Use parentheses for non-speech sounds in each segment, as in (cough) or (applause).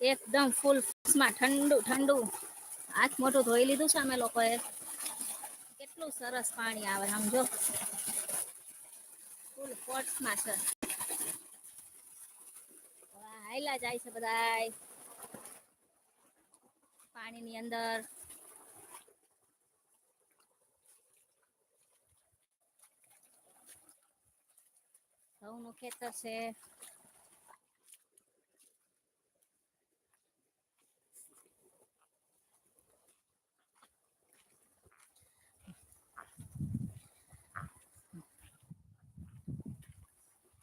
એકદમ ફૂલમાં ઠંડુ ઠંડુ. હાથ મોટું ધોઈ લીધું છે અમે લોકોએ. કેટલું સરસ પાણી આવે સમજો ફૂલ પોટ્સમાં છે. હાયલા જાય છે બધાય. પાણીની અંદર. ઘઉંનું ખેતર છે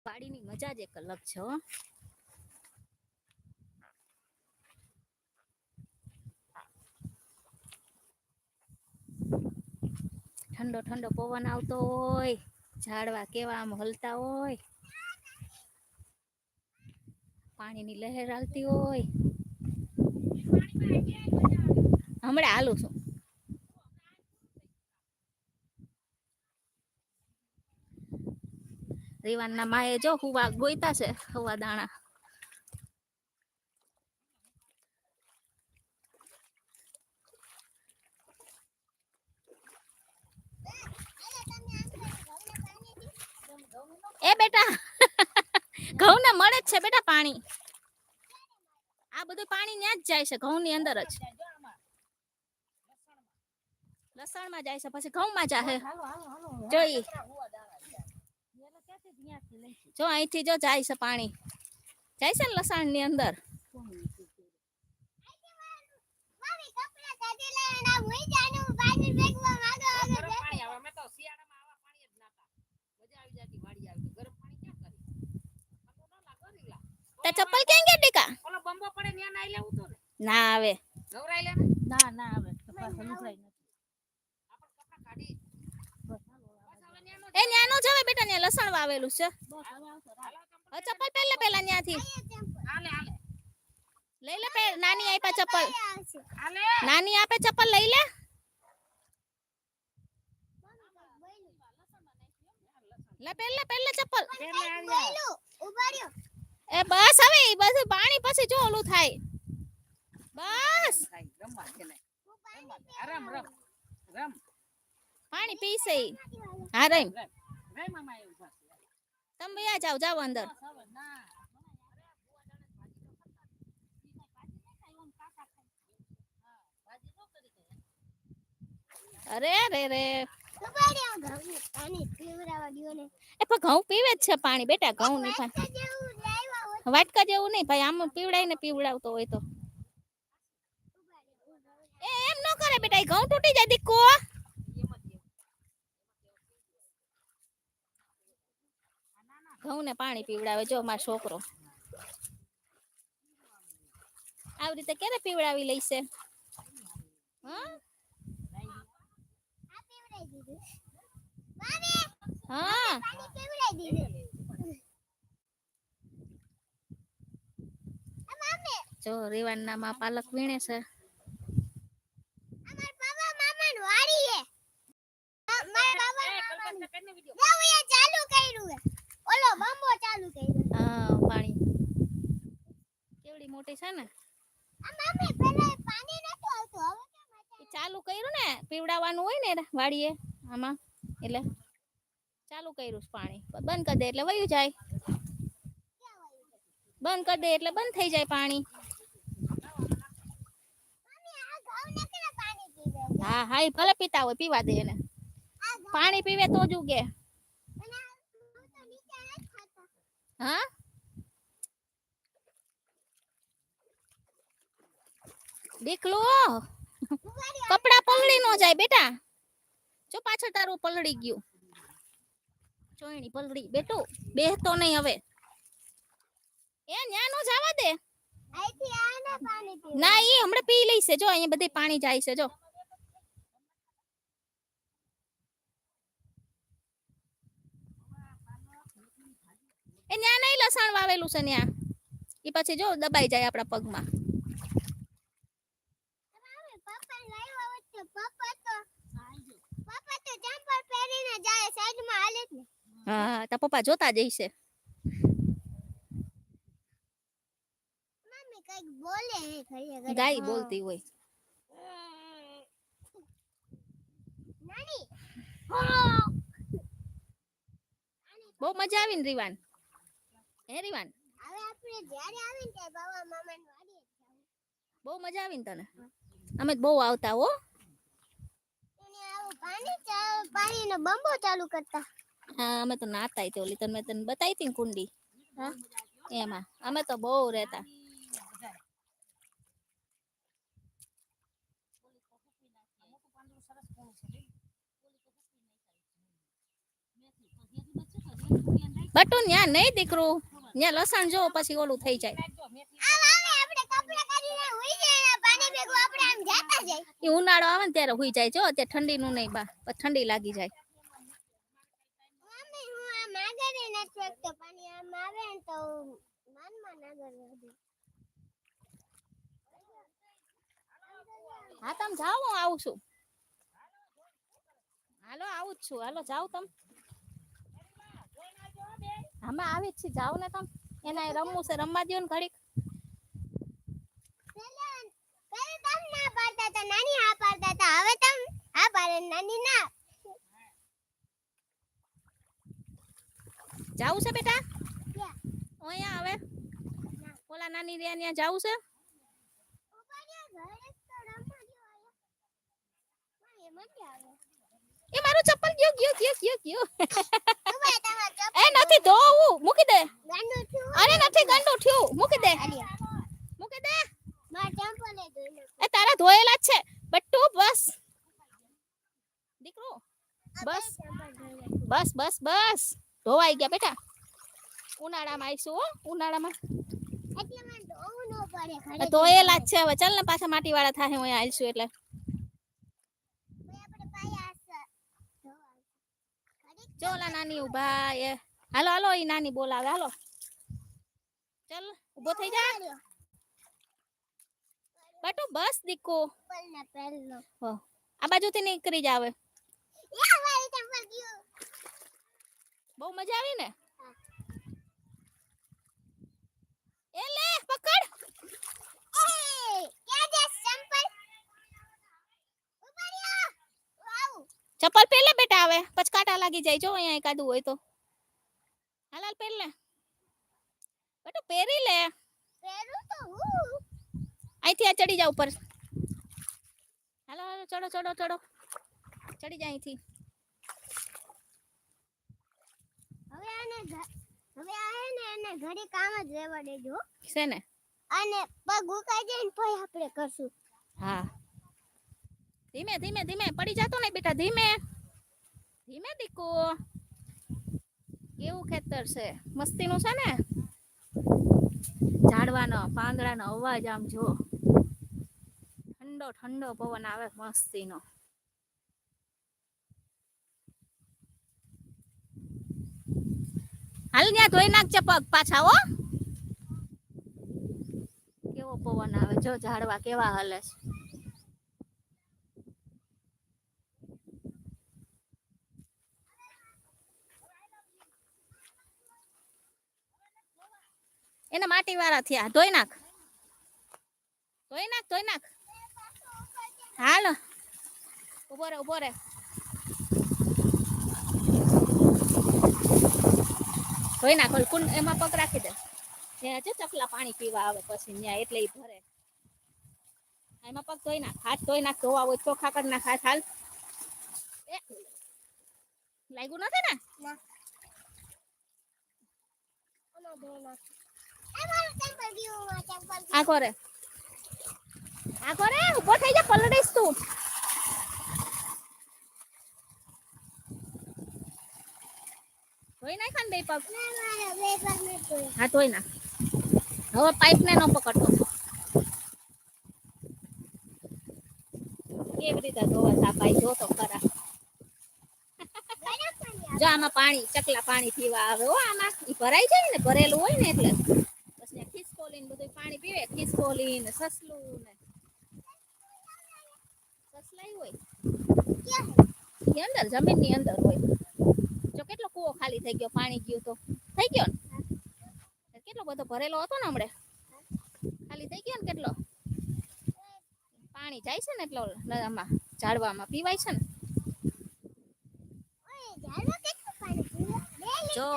વાડીની મજા જ એક અલગ છે ઠંડો ઠંડો પવન આવતો હોય, ઝાડવા કેવા આમ હલતા હોય, પાણીની લહેર આવતી હોય. હમણાં હાલું છું. રીવાનના માએ જો હુવા ગોઈતા છે હુવા દાણા. એ બેટા ઘઉં ને મળે જ છે બેટા પાણી. આ બધું પાણી ત્યાં જ જાય છે ઘઉં ની અંદર જ. લસણમાં જાય છે પછી ઘઉં માં જાહે જોઈ જો અહીંથી જો જાય છે પાણી. જાય છે ને લસણની અંદર ચપ્પલ આવે અમે ટીકા? ના આવે. ના? ના નાતા ન્યાનો એ ન્યાનો જ હવે બેટા ને લસણ વાવેલું છે. બસ. હવે ચપ્પલ પહેલા પહેલા હાલે લઈ લે નાની આપ્યા ચપ્પલ. નાની આપે ચપ્પલ લઈ લે. લે પહેલા પહેલા ચપ્પલ. એ બસ હવે બધું પાણી પછી જો ઓલું થાય. બસ. ને. રમ રમ રમ. પાણી પીસે હા રમ. તમે ભૈયા જાઓ જાઓ અંદર. અરે રે રે એ પણ ઘઉં પીવે જ છે પાણી. બેટા ઘઉં ની પા- વાટકા જેવું નહીં ભાઈ આમ પીવડાવીને પીવડાવતો હોય તો. એ એમ ન કરે બેટા ઘઉં તૂટી જાય દીકો ઘઉં ને પાણી પીવડાવે જો મારો છોકરો. આવી રીતે ક્યારે પીવડાવી લઈશે? હા? હા. જો રીવાનના માં પાલક વીણે છે. એ, કલ્પના કરીને વીડિયો હા પાણી કેવડી મોટી છે ને ઈ ચાલુ કર્યું ને પીવડાવવાનું હોય ને વાડીએ આમાં, એટલે ચાલુ કર્યું પાણી. બંધ કરી દે એટલે વયું જાય. બંધ કરી દે એટલે બંધ થઈ જાય પાણી. હા હા એ ભલે પીતા હોય, પીવા દે એને. પાણી પીવે તો જ ઉગે. હા? દીકલું! કપડા પલળી નો જાય બેટા. જો પાછળ તારું પલળી ગયું. ચોયણી પલળી. બેટો બેહતો નહીં હવે. એ ન્યા નો જવા દે. ના એ હમણાં પી લઈશે જો અહીંયા બધે પાણી જાય છે. જો. એ ન્યા નહીં લસણ વાવેલું છે ન્યા. એ પછી જો દબાઈ જાય આપણા પગમાં. હા તો પપ્પા જોતા જઈશે કંઈક બોલે હે ઘરે. ગાય બોલતી હોય. નાની. બહુ મજા આવી ને રીવાન. હે રીવાન? હવે આપણે જ્યારે આવીને ત્યારે બાવા મામાને વાડીએ બહુ મજા આવી ને તને? અમે તો બહુ આવતા હો. પાણી પાણીનો બંબો ચાલુ કરતા. હા અમે તો નાતા તે ઓલી તને તને બતાવી હતી કુંડી? હા. એમાં અમે તો બહુ રહેતા. બટુ ન્યા નહીં દીકરું. ન્યા લસણ જો પછી ઓલું થઈ જાય. એ ઉનાળો આવે ને ત્યારે હુઈ જાય જો અત્યારે ઠંડીનું નહીં બા ઠંડી લાગી જાય. હું આમ આમ ને તમે જાઓ હું આવું છું. હાલો આવું જ છું. હાલો જાઓ તમે. અમે આવી જ છે. જાઓ ને તમે. એના રમવું છે. રમવા દો ને ઘડીક પેલા પેલા તમ ના પાડતા હતા નાની હા પાડતા હતા હવે તમ હા પાડે ને નાની ના જાવું છે બેટા? ક્યાં? અહીંયા આવે. ઓલા નાની રે ત્યાં જાવું છે? ઊભા રહ્યા, ઘરે જ તો રમવા દ્યો આયા. પણ એ મજા આવે એ મારું ચપ્પલ ગયો ગયો ગયો ગયો ગયો. ઊભા તમાર ચપ્પલ એ નથી ધોવું મૂકી દે. ગાંડું થયું. અરે નથી ગંડુ થયું. મૂકી દે. મૂકી દે. એ તારા ધોયેલા જ છે. બટ્ટુ બસ. દીકરો બસ. બસ બસ બસ. ધોવાઈ ગયા બેટા. ઉનાળામાં આવીશું હો ઉનાળામાં. ધોયેલા જ છે હવે. ચાલ ને પાછા માટી વાળા થાય હું આવીશું એટલે. ઓલા નાની ઊભા એ. હાલો હાલો એ નાની બોલાવે. હાલો. ચાલ ઊભો થઈ જા. બટુ બસ દીકો ચંપલને પહેરલો. આ બાજુથી નીકળી ચંપલ ગયું. બહુ મજા આવી ને? એ લે પકડ. હું આવું. ચપ્પલ પહેલે બેટા આવે પછી કાંટા લાગી જાય. જો અહીંયા એકાદું હોય તો. હાલ હાલ પહેર લે. બેટા પહેરી લે. પહેરું તો હું. અહીંથી આ ચડી જાવ ઉપર. હાલો હાલો ચડો ચડો ચડો. ચડી જાય અહીંથી. હવે આને હવે આ હે ને એને ઘડી કામ જ રહેવા દેજો છે ને? અને પગ ઉકાઈ જાય ને પછી આપણે કરશું. હા. ધીમે ધીમે ધીમે. પડી જાતો ને બેટા ધીમે. ધીમે દીકુ. કેવું ખેતર છે? મસ્તીનું છે ને? ઝાડવાનો પાંદડાનો અવાજ આમ જો ઠંડો ઠંડો પવન આવે, મસ્તીનો. હાલ ત્યાં ધોઈ નાખજે પગ પાછા, હો. કેવો પવન આવે, જો ઝાડવા કેવા હલે છે. એને માટી વાળા થયા, ધોઈ નાખ. ધોઈ નાખ ધોઈ નાખ. હાલો. ઊભો રે ઊભો રે. ધોઈ નાખો કુંડ એમાં પગ રાખી દે. ત્યાં છે ચકલા પાણી પીવા આવે પછી ત્યાં એટલે એ ભરે. એમાં પગ ધોઈ નાખ હાથ ધોઈ નાખ ધોવા હોય તો કરી નાખ હાથ હાલ. લાગ્યું નથી ને. આ કરે આ કરે ઊભો થઈ જા પલડીશ તું ધોઈ નાખ ને બે પગ. હા ધોઈ નાખ હવે પાઇપ ને ન પકડતો કેવી રીતે ધોવા સાપાઈ જો તો ખરા જો આમાં પાણી ચકલા પાણી પીવા આવે હો આમાં એ ભરાઈ જાય ને ભરેલું હોય ને એટલે પછી ત્યાં ખિસકોલી ને બધું પાણી પીવે ખિસકોલી ને સસલું ને સસલાઈ હોય. ક્યાં? અંદર અંદર હોય. જો કેટલો કૂવો ખાલી થઈ ગયો, પાણી ગયું તો. થઈ ગયો ને? કેટલો બધો ભરેલો હતો ને હમણે? ખાલી થઈ ગયો ને કેટલો? પાણી જાય છે ને એટલો, આમાં ઝાડવામાં પીવાય છે ને? જો,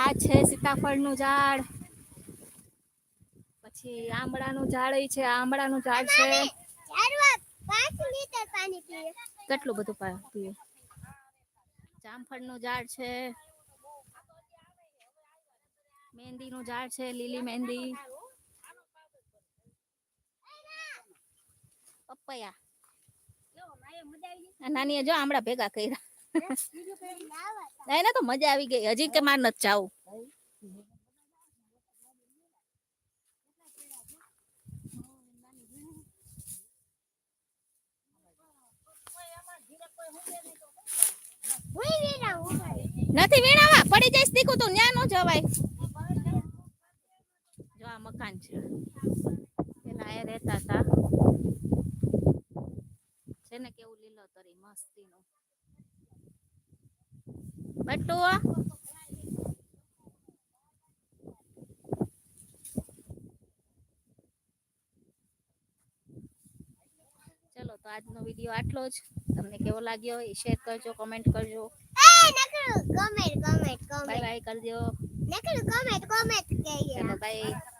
આ છે સીતાફળનું ઝાડ. પછી આંબળાનું ઝાડ છે આંબળાનું ઝાડ છે. લીટર પાણી કેટલું બધું પા- પીવે જામફળનું ઝાડ છે. મહેંદીનું ઝાડ છે લીલી મહેંદી પપૈયા. નાની જો આમળા ભેગા કર્યા. (laughs) એને તો મજા આવી ગઈ. હજી કે માર નથી જાવું. નથી વીણાવા, પડી જઈશ દીકુ તું, ન્યા નો જવાય. જો આ મકાન છે. પેલા એ રહેતા હતા છે ને કેવું લીલોતરી, મસ્તીનું. બટ્ટુ ચલો તો આજનો વીડિયો આટલો જ. તમને કેવો લાગ્યો એ શેર કરજો કમેન્ટ કરજો. એ નકરું. કમેન્ટ કોમેન્ટ બાય બાય કરજો નકરું કમેન્ટ કોમેન્ટ કહીએ બાય